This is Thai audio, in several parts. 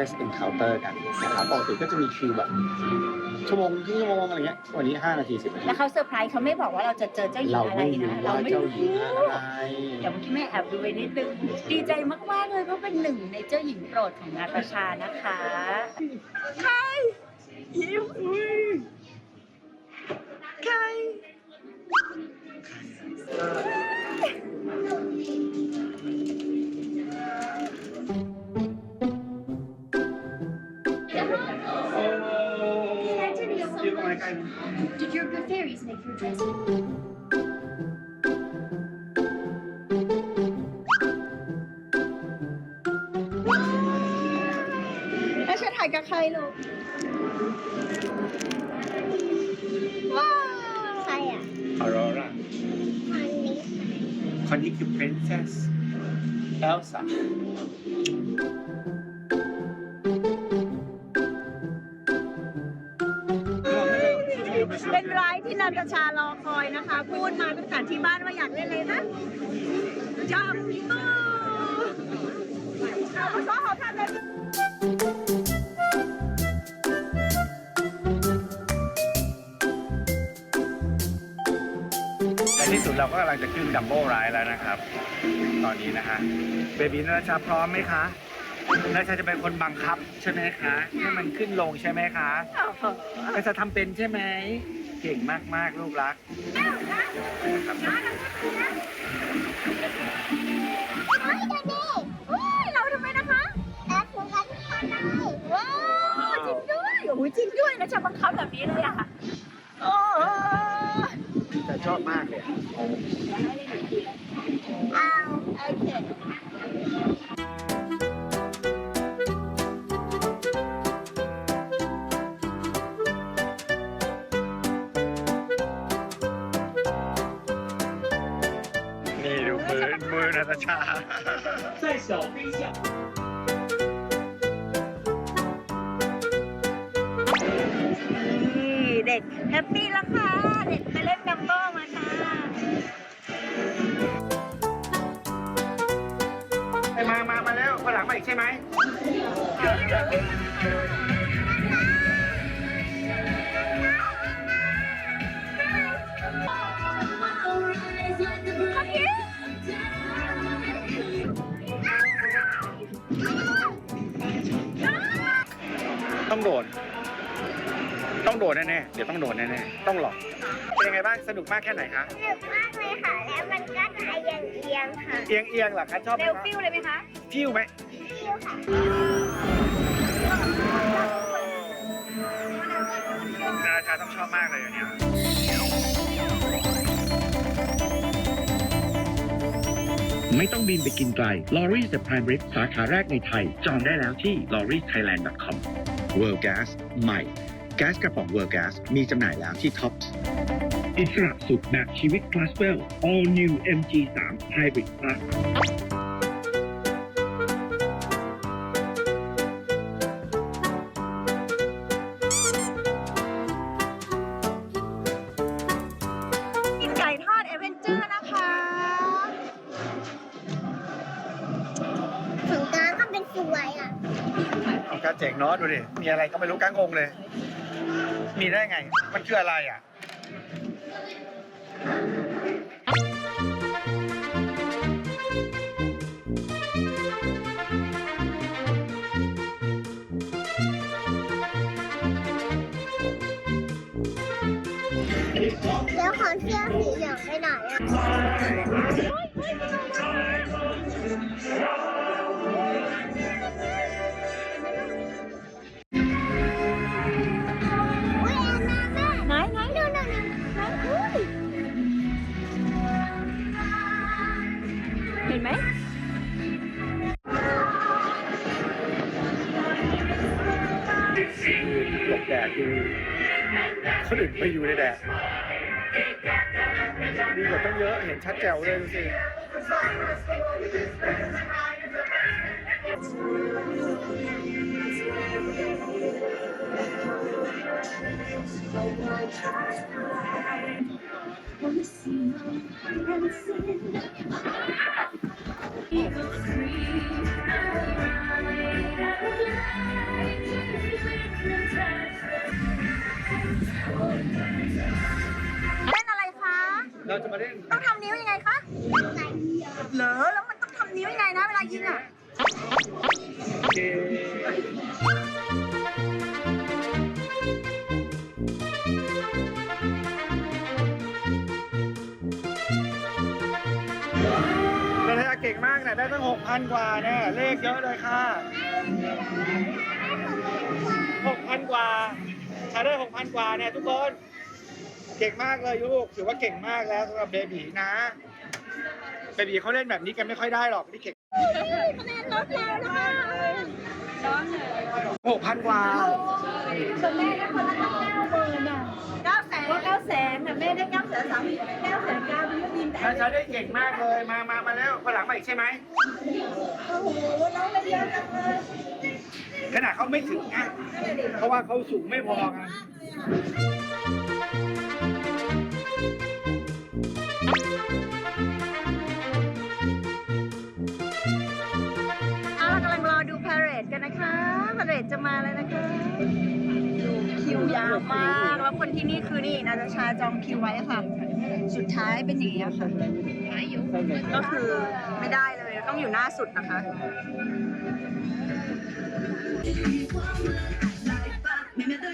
Princess Encounter กันนะครับปกติก็จะมีคิวแบบชั่วโมงครึ่งชั่วโมงอะไรเงี้ยวันนี้ 5 นาที 10นาทีแล้วเขาเซอร์ไพรส์เขาไม่บอกว่าเราจะเจอเจ้าหญิงเราอะไรไม่รู้นะว่าเราไม่เจ้ารู้หญิงอะไรเดี๋ยวเมื่อกี้แม่แอบดูไปนิดนึงดีใจมากๆเลยเพราะเป็นหนึ่งในเจ้าหญิงโปรดของนาตาชานะคะ ใคร Elsa เป็นไรที่นาตาชารอคอยนะคะ พูดมาตั้งแต่ที่บ้านว่าอยากเล่นเลยนะจับมือขอามาซ้อมเขาทำเลย เราก็กำลังจะขึ้นดัมโบ้ไรแล้วนะครับ ตอนนี้นะฮะเบบีนาชาพร้อมไหมคะนาชาจะเป็นคนบังคับใช่ไหมคะให้มันขึ้นลงใช่ไหมคะนาชาทำเป็นใช่ไหมเก่งมากๆลูกรักครับเฮ้ยเดนี่เฮ้ยเราทำไมนะคะแอดถึงกันทุกคนเลยว้าวจริงด้วยโอ้ยจริงด้วยนะจะบังคับแบบนี้เลยอะค่ะโอ้ แต่ชอบมากเลยเอาโอเคนี่ดูมือมือนาตาชานี่ นแน่ๆ เดี๋ยวต้องโดนแน่ๆ ต้องหลอก เป็นยังไงบ้าง สนุกมากแค่ไหนคะ สนุกมากเลยค่ะ แล้วมันก็จะเอียงเอียงๆค่ะเอียงเอียงๆเหรอคะชอบไหมเร็วคะฟิวเลยไหมคะฟิวไหม ฟิวค่ะนาชาต้องชอบมากเลยอันเนี้ยไม่ต้องบินไปกินไกล l o r i s The Prime Rib สาขาแรกในไทย จองได้แล้วที่ l o r i s Thailand com World Gas ใหม่ แก๊สกระป๋อง World Gas มีจำหน่ายแล้วที่ Tops อิสระสุดแบบชีวิต Classwell All New MG3 Hybrid Plus กินไก่ทอดเอเวนเจอร์นะคะ ถึงกลางก็เป็นสวยอะของการเจ๋งเนาะดูดิ มีอะไรก็ไม่รู้กลางองเลย มีได้ไง มันคืออะไรอะแล้วขอเสื้อสีเหลืองไปหน่อยอะ หลบแดดดูคนอื่นไปอยู่ในแดดดีกว่าต้องเยอะเห็นชัดแจ๋วเลยดูสิเเราจะมาเล่นต้องทำนิ้วยังไงคะเหรอแล้วมันต้องทำนิ้วยังไงนะเวลายิงอะเกมนาฬิกาเก่งมากเนี่ยได้ตั้งหกพันกว่าเนี่ยเลขเยอะเลยค่ะหกพันกว่าใช้ได้หกพันกว่าเนี่ยทุกคน เก่งมากเลยลูกถือว่าเก่งมากแล้วสำหรับเบบีนะ เบบีเขาเล่นแบบนี้กันไม่ค่อยได้หรอกนี่เก่งหกพันกว่าเก้าแสนเก้าแสนแต่แม่ได้เก้าแสนสามเก้าแสนเก้าเป็นยิงแต่ถ้าใช้ได้เก่งมากเลยมามามาแล้วคนหลังมาอีกใช่ไหมโอ้โหน้องได้เยอะจังเลยขนาดเขาไม่ถึงนะเพราะว่าเขาสูงไม่พอไง จะมาแล้วนะคะคิวยาวมาก แล้วคนที่นี่คือนี่นาตาชาจองคิวไว้ค่ะ สุดท้ายเป็นอย่างนี้ค่ะ ก็คือไม่ได้เลยต้องอยู่หน้าสุดนะคะ ไม่แม้แต่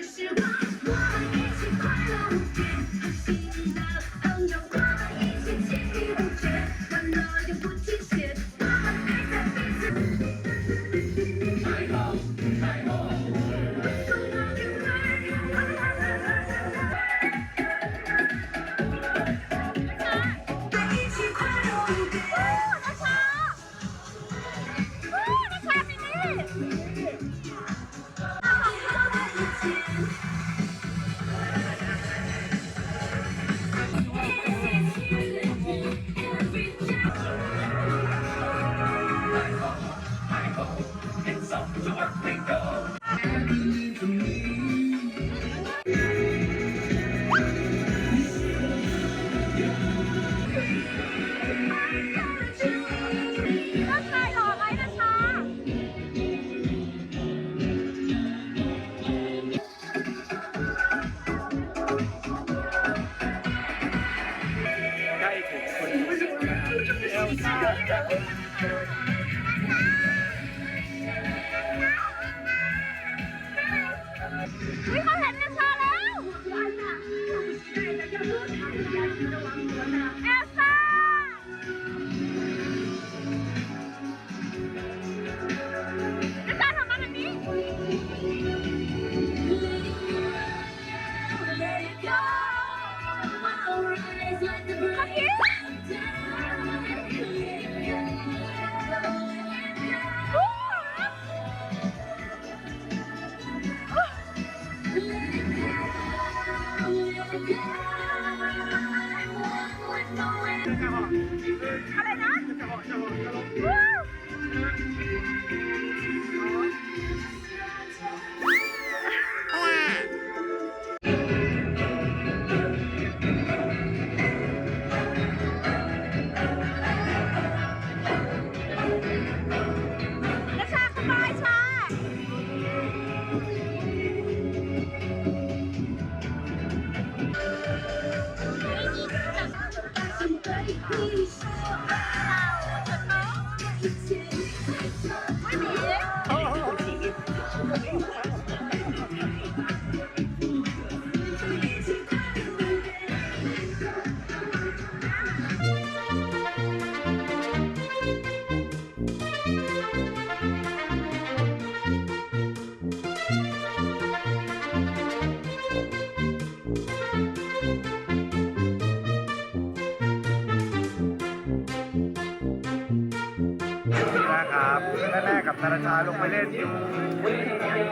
นาราชาลงไปเล่นดู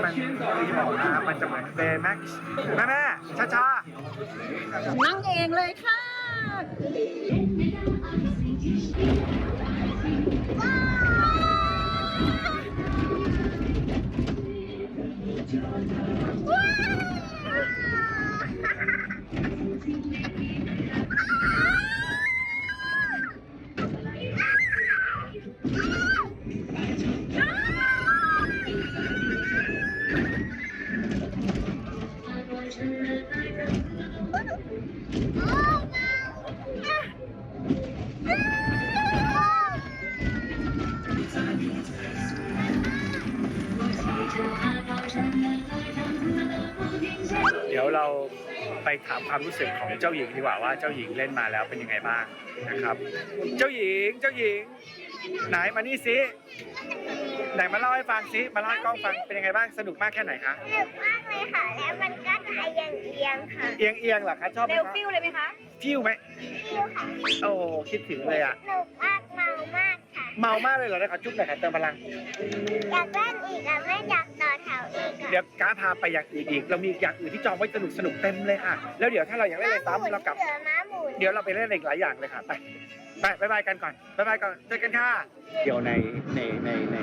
มันที่บอกนะมันจะเหมือนเบย์แม็กซ์แม่แม่ช้าช้านั่งเองเลยค่ะๆ เดี๋ยวเราไปถามความรู้สึกของเจ้าหญิงดีกว่าว่าเจ้าหญิงเล่นมาแล้วเป็นยังไงบ้างนะครับ เจ้าหญิงเจ้าหญิงไหนมานี่สิ ไหนมาเล่าให้ฟังสิมาเล่าให้กล้องฟังเป็นยังไงบ้างสนุกมากแค่ไหนคะสนุกมากเลยค่ะ แล้วมันก็จะเอียงเอียงๆค่ะเอียงเอียงๆเหรอคะชอบไหมเร็วคะฟิวเลยไหมคะฟิวไหมฟิวค่ะโอ้โหคิดถึงเลยอะ สนุกมากเมามากค่ะ เมามากเลยเหรอได้ขอจุ๊บหน่อยค่ะเติมพลัง อยากเล่นอีกอะไม่อยากต่อแถวอีกอะเดี๋ยวก้าพาไปอย่างอื่นอีกเรามีอย่างอื่นที่จองไว้สนุกสนุกๆเต็มเลยค่ะ แล้วเดี๋ยวถ้าเราอยากเล่นอะไรซ้ำเรากลับ เสือม้าหมุนเดี๋ยวเราไปเล่นอะไรอีกหลายอย่างเลยค่ะไป ไปบายบายกันก่อนบายบายก่อนเจอกันค่ะเดี๋ยวในในในใน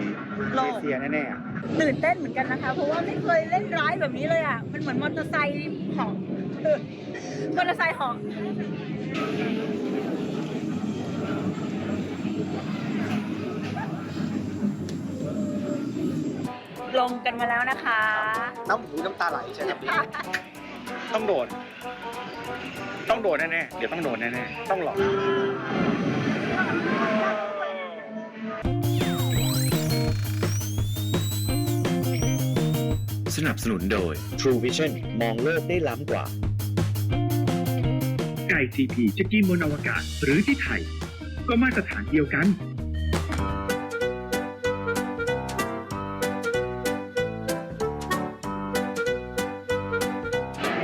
โลเอกเชียแน่ๆอะตื่นเต้นเหมือนกันนะคะ เพราะว่าไม่เคยเล่นร้ายแบบนี้เลยอะ มันเหมือนมอเตอร์ไซค์เหาะเออมอเตอร์ไซค์เหาะลงกันมาแล้วนะคะ น้ำหูน้ำตาไหลใช่ไหมต้องโดนต้องโดนแน่ๆเดี๋ยวต้องโดนแน่ๆต้องหลอก นับสนุนโดย True Vision มองโลกได้ล้ำกว่า ไก่ CP จะกินบนอวกาศหรือที่ไทย ก็มาตรฐานเดียวกัน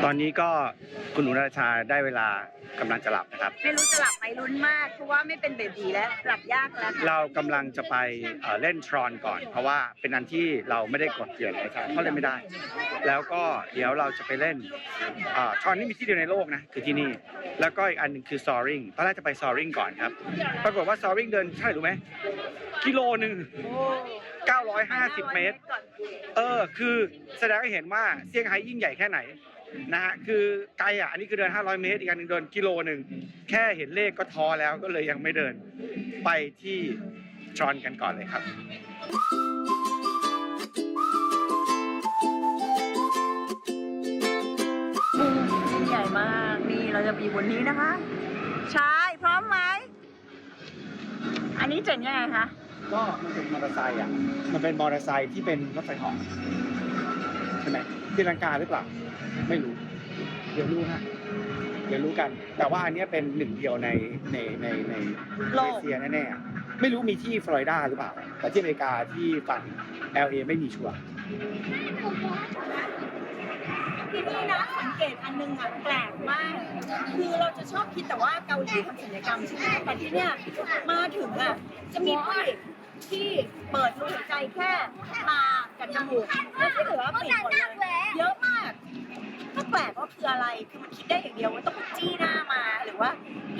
ตอนนี้ก็คุณหนูนาราชาได้เวลา กำลังจะหลับนะครับ ไม่รู้จะหลับไหมลุ้นมาก เพราะว่าไม่เป็นเบบีแล้วหลับยากแล้วค่ะเรากำลังจะไปเอ่อเล่นทรอนก่อน เพราะว่าเป็นอันที่เราไม่ได้กดเกลื่อนเลยครับเขาเล่นไม่ได้ แล้วก็เดี๋ยวเราจะไปเล่นทรอนนี่มีที่เดียวในโลกนะคือที่นี่ แล้วก็อีกอันหนึ่งคือซอริงตอนแรกจะไปซอริงก่อนครับ ปรากฏว่าซอริงเดินเท่าไหร่รู้ไหมกิโลหนึ่ง 950 เมตรเออ คือแสดงให้เห็นว่าเซี่ยงไฮ้ยิ่งใหญ่แค่ไหน นะฮะคือไกลอะอันนี้คือเดิน 500 เมตร อีกอันหนึงเดินกิโลหนึ่งแค่เห็นเลขก็ท้อแล้วก็เลยยังไม่เดินไปที่ทรอนกันก่อนเลยครับ ยิ่งใหญ่มาก นี่เราจะไปอยู่บนนี้นะคะชายพร้อมไหม อันนี้เจ๋งยังไงคะ ก็มันเป็นมอเตอร์ไซค์อะ มันเป็นมอเตอร์ไซค์ที่เป็นรถไฟเหาะใช่ไหมที่ลังกาหรือเปล่า ไม่รู้ เดี๋ยวรู้ฮะเดี๋ยวรู้กัน แต่ว่าอันเนี้ยเป็นหนึ่งเดียวในในในในโลเอกเชียแน่ๆอะไม่รู้มีที่ฟลอริดาหรือเปล่าแต่ที่อเมริกาที่ฝั่ง LA ไม่มีชัวร์ที่นี่นะสังเกตอันหนึงอะแปลกมาก คือเราจะชอบคิดแต่ว่าเกาหลีทำศัลยกรรมใช่ไหมแต่ที่เนี่ยมาถึงอะจะมีผู้หญิงที่เปิดรูหัวใจแค่ตากับจมูกแล้วที่เหลือปิดหมดเลยเยอะมาก ก็แปลกว่าคืออะไร คือมันคิดได้อย่างเดียวว่าต้องจี้หน้ามาหรือว่า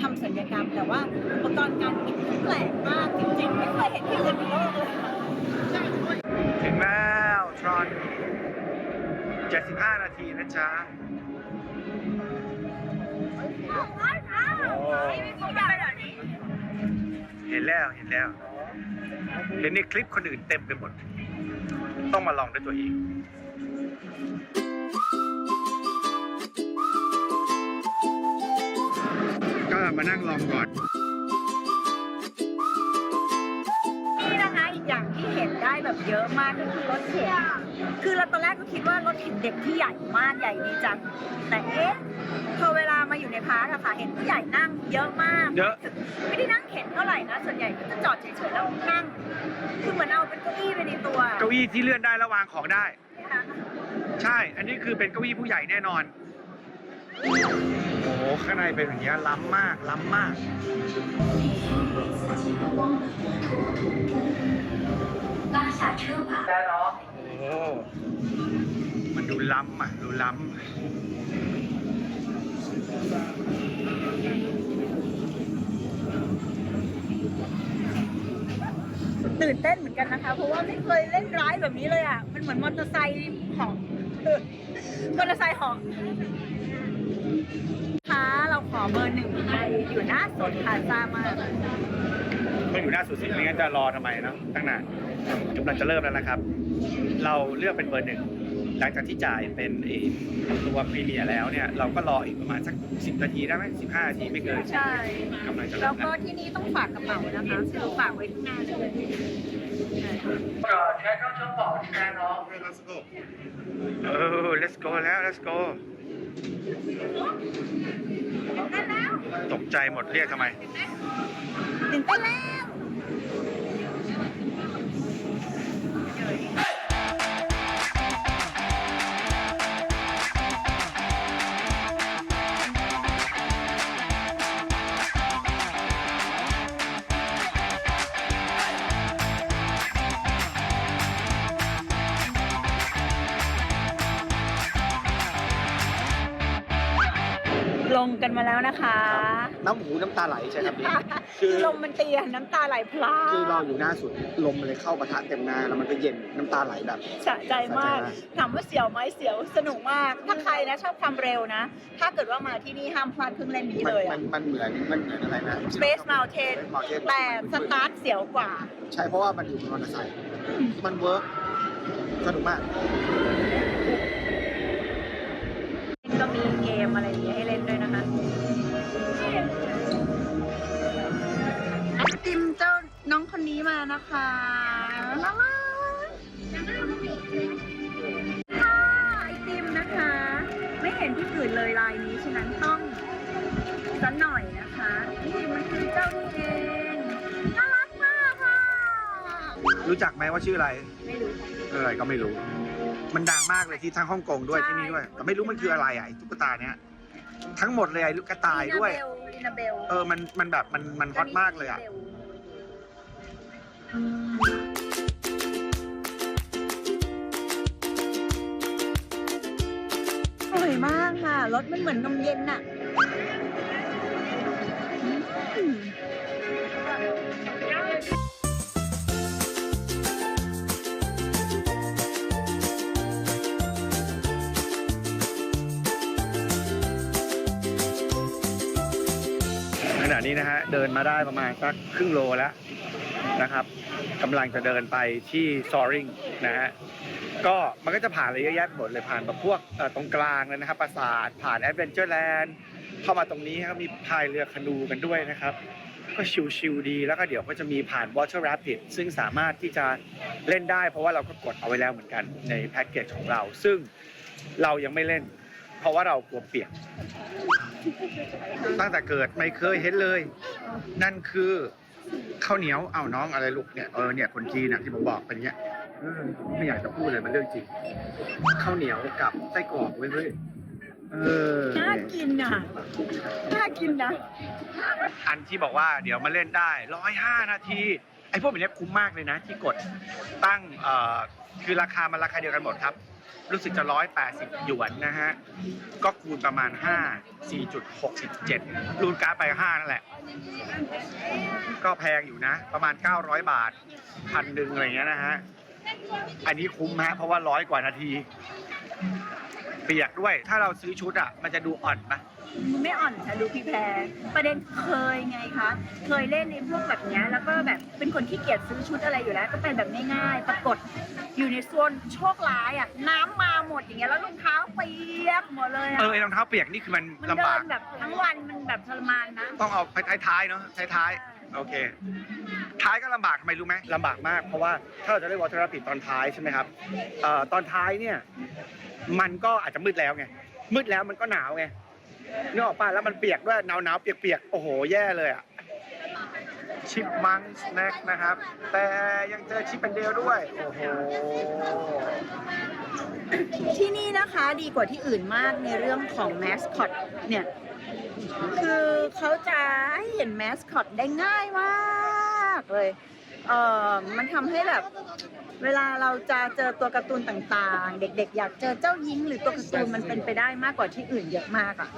ทำศัลยกรรมแต่ว่าอุปกรณ์การปิดแปลกมากจริงๆ ไม่เคยเห็นที่อื่นในโลกเลยค่ะถึงแล้วทรอน 75 นาทีนะจ๊ะเห็นแล้วเห็นแล้ว เห็นในคลิปคนอื่นเต็มไปหมด ต้องมาลองด้วยตัวเอง มานั่งลองก่อน นี่นะคะอีกอย่างที่เห็นได้แบบเยอะมากก็คือรถเข็นคือเราตอนแรกก็คิดว่ารถเข็นเด็กที่ใหญ่มากใหญ่ดีจัง แต่เอ๊ะพอเวลามาอยู่ในพาร์คอะค่ะเห็นผู้ใหญ่นั่งเยอะมาก เยอะ ไม่ได้นั่งเข็นเท่าไหร่นะ ส่วนใหญ่ก็จะจอดเฉยๆแล้วนั่ง คือเหมือนเอาเป็นเก้าอี้ไปในตัวเก้าอี้ที่เลื่อนได้และวางของได้ นะคะ ใช่ อันนี้คือเป็นเก้าอี้ผู้ใหญ่แน่นอน โอ้โห ข้างในเป็นอย่างนี้ยล้ำมาก ล้ำมาก 刚下车吧。 โอ้ มันดูล้ำอ่ะ ดูล้ำ ตื่นเต้นเหมือนกันนะคะ เพราะว่าไม่เคยเล่นร้ายแบบนี้เลยอ่ะ มันเหมือนมอเตอร์ไซค์หอง มอเตอร์ไซค์หอง คะเราขอเบอร์หนึ่งไปอยู่หน้าสวนพลาซ่ามากก็อยู่หน้าสุดสิไม่งั้นจะรอทำไมเนาะตั้งนานกำลังจะเริ่มแล้วนะครับ เราเลือกเป็นเบอร์หนึ่งหลังจากที่จ่ายเป็นไอ้ตัวพรีเมียร์แล้วเนี่ยเราก็รออีกประมาณสักสิบนาทีได้ไหมสิบห้านาทีไม่เกินใช่กำลังจะแล้เริ่วมก็แล้วที่นี่ต้องฝากกระเป๋านะคะคือฝากไว้ข้างหน้าเลยเออ let's go แล้ว let's go ตกใจหมดเรียกทำไม ตื่นเต้นแล้ว กันมาแล้วนะคะ น้ำหูน้ำตาไหลใช่ครับพี่คือลมมันเตียนน้ำตาไหลพลาคือเราอยู่หน้าสุดลมมันเลยเข้าปะทะเต็มหน้าแล้วมันก็เย็นน้ำตาไหลแบบสะใจมากสะใจมากถามว่าเสียวไหมเสียวสนุกมากถ้าใครนะชอบความเร็วนะ ถ้าเกิดว่ามาที่นี่ห้ามพลาดเครื่องเล่นนี้มันเลยมัอะนมันเหมือนมันเหมือนอะไรนะ Space Mountain Mountain แต่สตาร์ทเสียวกว่า ใช่เพราะว่ามันอยู่บนมอเตอร์ไซค์มันเวิร์กสนุกมากก็ มีเกมอะไรอย่างเงี้ยให้เล่นด้วยนะคะไอติมเจ้าน้องคนนี้มานะคะน่ารักค่ะไอติมนะคะ ไม่เห็นที่อื่นเลยลายนี้ฉะนั้นต้องสักหน่อยนะคะนี่มันคือเจ้านี่เองน่ารักมากค่ะรู้จักไหมว่าชื่ออะไร ไม่รู้เออก็ไม่รู้ มันดังมากเลยที่ทั้งฮ่องกงด้วยใช่ ที่นี่ด้วย แต่ไม่รู้มันคืออะไรอะไอ้ตุ๊กตาเนี้ยทั้งหมดเลยไอ้ลูกกระต่ายด้วย ลินาเบลเออมันมันแบบมันมันฮอตมากเลยอะ อร่อยมากค่ะรสมันเหมือนนมเย็นน่ะ ณะนี้นะฮะเดินมาได้ประมาณสักครึ่งโลแล้วนะครับกำลังจะเดินไปที่ซอริงนะฮะก็มันก็จะผ่านอะไรเยอะแยะหมดเลยผ่านแบบพวกตรงกลางเลยนะครับปราสาทผ่านแอดเวนเจอร์แลนด์เข้ามาตรงนี้ครับมีพายเรือคานูกันด้วยนะครับ ก็ชิลๆดีแล้วก็เดี๋ยวก็จะมีผ่าน Water Rapid ซึ่งสามารถที่จะเล่นได้ เพราะว่าเราก็กดเอาไว้แล้วเหมือนกันในแพ็กเกจของเรา ซึ่งเรายังไม่เล่น เพราะว่าเรากลัวเปียก ตั้งแต่เกิดไม่เคยเห็นเลย นั่นคือข้าวเหนียวเอาน้องอะไรลูกเนี่ยเออเนี่ยคนจีนน่ะที่ผมบอกเป็นเงี้ยเออไม่อยากจะพูดเลยมันเรื่องจริงข้าวเหนียวกับไส้กรอกเว้ยเว้ยเออ น่าเนี่ยกินน่ะ น่ากินนะ อันที่บอกว่าเดี๋ยวมาเล่นได้ร้อยห้านาที ไอ้พวกแบบเนี้ยคุ้มมากเลยนะที่กดตั้งเอ่อคือราคามันราคาเดียวกันหมดครับ รู้สึกจะร้อยแปดสิบหยวนนะฮะ ก็คูณประมาณห้าสี่จุดหกสิบเจ็ดรูนการ์ดไปห้านั่นแหละ ก็แพงอยู่นะ ประมาณ 900 บาทพันหนึ่งอะไรเงี้ยนะฮะ อันนี้คุ้มฮะ เพราะว่าร้อยกว่านาที เปียกด้วย ถ้าเราซื้อชุดอะ มันจะดูอ่อนปะไม่อ่อนค่ะดูพี่แพรประเด็นเคยไงคะ เคยเล่นในพวกแบบเนี้ยแล้วก็แบบเป็นคนขี้เกียจซื้อชุดอะไรอยู่แล้ว ก็เป็นแบบง่ายๆปรากฏอยู่ในโซนโชคร้ายอะน้ำมาหมดอย่างเงี้ยแล้วรองเท้าเปียกหมดเลยอะเออไอ้รองเท้าเปียกนี่คือมันมันลำเดิบาก นแบบทั้งวันมันแบบทรมานนะ ต้องเอาไปท้ายๆเนาะท้ายๆโอเค ท้ายก็ลำบากทำไมรู้ไหมลำบากมากเพราะว่าถ้าเราจะได้วอเตอร์ปิดตอนท้ายใช่ไหมครับเอ่อตอนท้ายเนี่ย มันก็อาจจะมืดแล้วไงมืดแล้วมันก็หนาวไงนึกออกป่ะแล้วมันเปียกด้วยหนาวหนาวๆเปียกๆโอ้โหแย่เลยอะชิปมังสแน็คนะครับ แต่ยังเจอชิปเป็นเดลด้วย โอ้โห ที่นี่นะคะดีกว่าที่อื่นมากในเรื่องของแมสคอตเนี่ย คือเขาจะให้เห็นแมสคอตได้ง่ายมากเลย เออมันทำให้แบบ เวลาเราจะเจอตัวการ์ตูนต่างๆ เด็ก ๆ อยากเจอเจ้าหญิงหรือตัวการ์ตูนมันเป็นไปได้มากกว่าที่อื่นเยอะมากอะ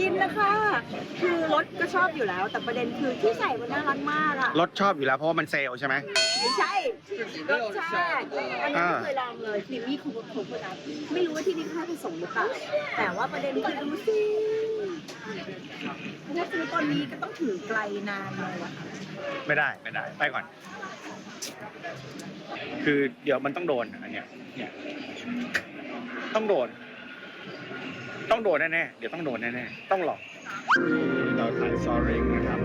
กกินนะคะ คือรสก็ชอบอยู่แล้ว แต่ประเด็นคือที่ใส่มันน่ารักมากอะรถชอบอยู่แล้วเพราะว่ามันเซลล์ใช่ไหม ไม่ใช่รสชาติอันนี้ไม่เคยลองเลยครีมมี่คูโคโคนัทไม่รู้ว่าที่นี่ค่าผสมหรือเปล่าแต่ว่าประเด็นคือดูสิถ้าซื้อตอนนี้ก็ต้องถือไกลนานเลยอะไม่ได้ไม่ได้ไปก่อน คือเดี๋ยวมันต้องโดนอันเนี้ยเนี่ยต้องโดน ต้องโดนแน่ๆ เดี๋ยวต้องโดนแน่ๆ ต้องหลอกเราถ่ายซอริงนะครับ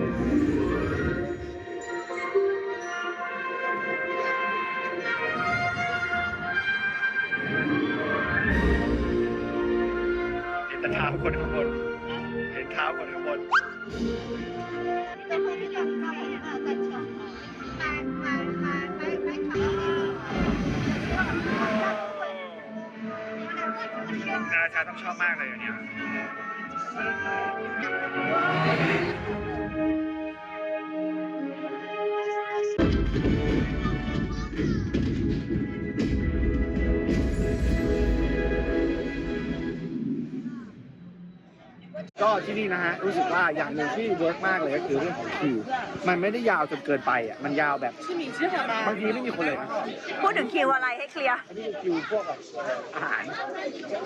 เห็นแต่เท้าคนข้างบน เห็นเท้าคนข้างบนนารา กาต้องชอบมากเลยอันเนี้ย ก็ที่นี่นะฮะรู้สึกว่าอย่างหนึ่งที่เวิร์กมากเลยก็คือเรื่องของคิว มันไม่ได้ยาวจนเกินไปอะมันยาวแบบบางทีไม่มีคนเลยนะพูดถึงคิวอะไรให้เคลียร์อันนี้คือคิวพวกแบบอาหาร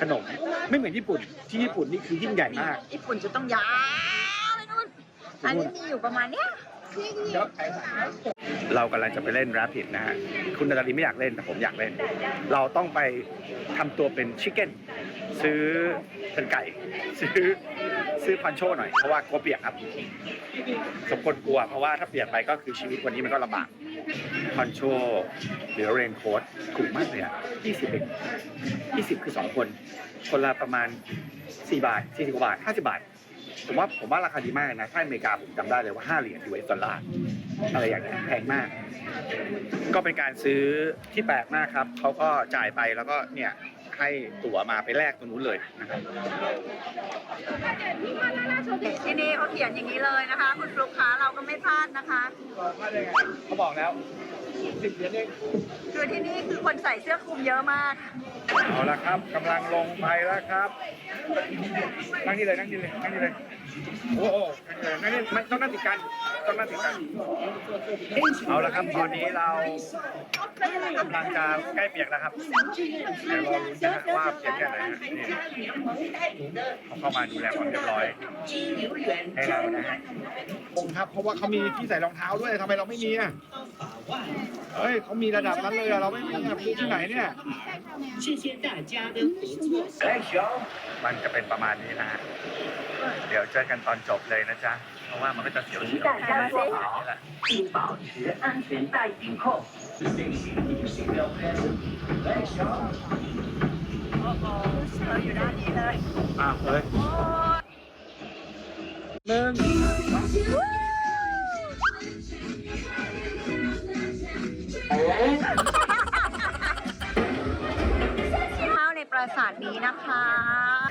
ขนมไม่เหมือนญี่ปุ่นที่ญี่ปุ่นนี่คือยิ่งใหญ่มาก ญี่ปุ่นจะต้องยาวไปนู่นอันนี้มีอยู่ประมาณเนี้ยเรากำลังจะไปเล่น Rapid นะฮะ คุณนาตาลีไม่อยากเล่นแต่ผมอยากเล่น เราต้องไปทำตัวเป็นชิคเก้น ซื้อเป็นไก่ ซื้อ ซื้อพันโชหน่อยเพราะว่ากลัวเปียกครับสมควรกลัวเพราะว่าถ้าเปียกไปก็คือชีวิตวันนี้มันก็ลำบากพันโชหรือเรนโค้ดถูกมากเลยอะ20เอง20คือ2คน คนละประมาณ4บาท40กว่าบาท50บาทผมว่าผมว่าราคาดีมากนะถ้าอเมริกาผมจำได้เลยว่า5เหรียญ US ดอลลาร์อะไรอย่างเงี้ยแพงมาก ก็เป็นการซื้อที่แปลกมากครับเขาก็จ่ายไปแล้วก็เนี่ย ให้ตั๋วมาไปแลกตรงนู้นเลยนะครับที่นี่เขาเขียนอย่างนี้เลยนะคะ คุณลูกค้าเราก็ไม่พลาดนะคะเขาบอกแล้ว สิบเหรียญเองคือที่นี่คือคนใส่เสื้อคลุมเยอะมาก เอาละครับกำลังลงไปแล้วครับนั่งนี่เลยนั่งนี่เลยนั่งนี่เลยโอ้โหนั่งนี่ไม่ต้องนั่งติดกันต้องนั่งติดกัน เอาละครับตอนนี้เรากำลังจะใกล้เปียกแล้วครับเดี๋ยวรอรุ้นนะฮะว่าเปียกแค่ไหนฮะนี่เขาเข้ามาดูแลความเรียบร้อยให้เรานะฮะผมครับเพราะว่าเขามีที่ใส่รองเท้าด้วยทำไมเราไม่มีอะเฮ้ยเขามีระดับนั้นเลยอะเราไม่มีอะที่ไหนเนี่ยมันจะเป็นประมาณนี้นะฮะ เดี๋ยวเจอกันตอนจบเลยนะจ๊ะ เพราะว่ามันก็จะเสียวๆนี่แหละเราอยู่ด้านนี้เลยอะเลยหนึ่งข้ ราสาทนี้นะคะ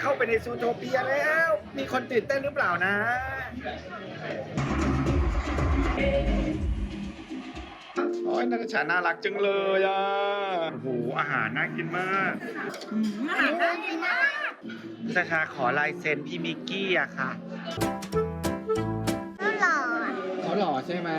เข้าไปในซูโทเปียแล้ว มีคนตื่นเต้นหรือเปล่านะโอ้ยนักชาน่ารักจังเลยอะโอ้โหอาหารน่ากินมากอาหารน่ากินมากชาชาขอลายเซ็นพี่มิกกี้อะค่ะก็หล่อเขาหล่อใช่ไหม